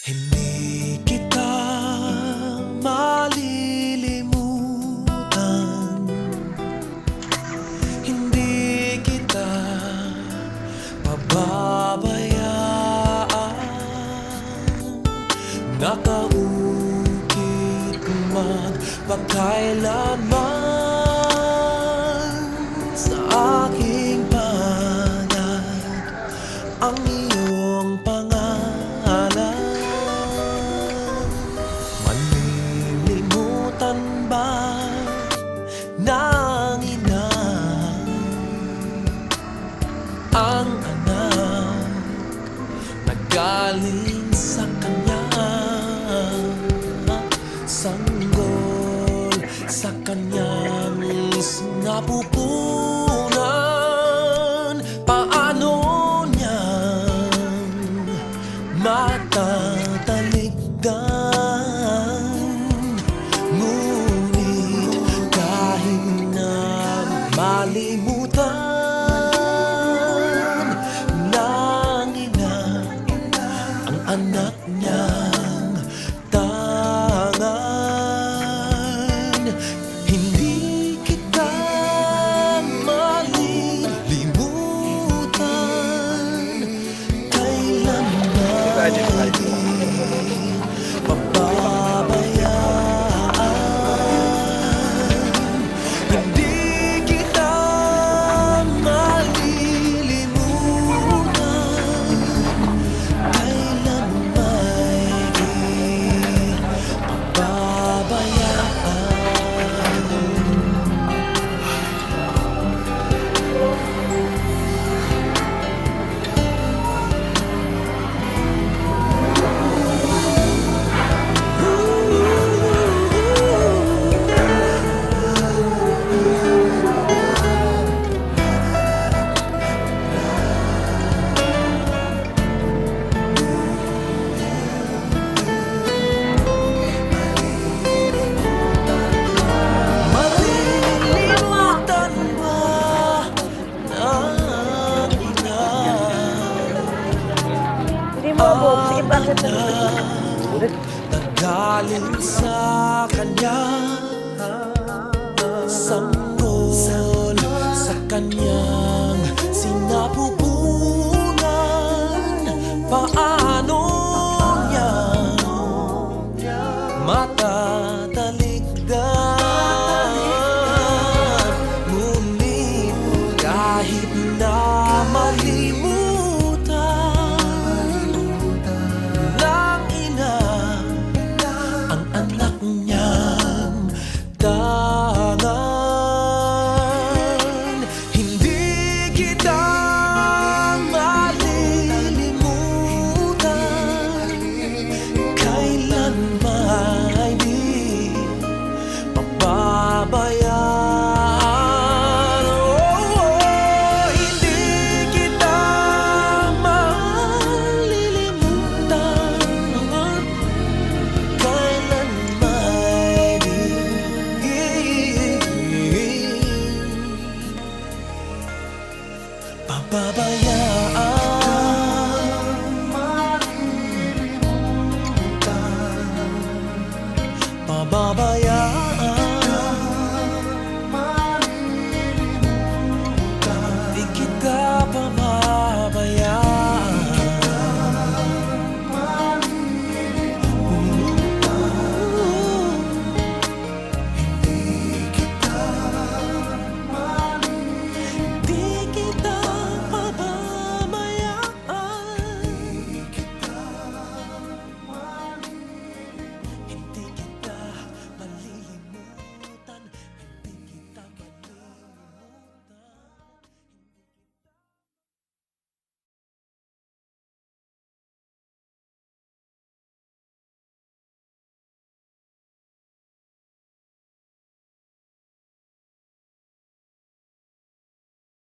Hindi kita malilimutan. Hindi kita pababayaan Nakaukit man pagkailanman Sa aking galing sa kanya. Sanggol sa kanyang sinapupunan Po. Sige, bakit na Nagaling sa kanya. Sanggol sa kanyang sinapupunan Paano 啊爸爸呀啊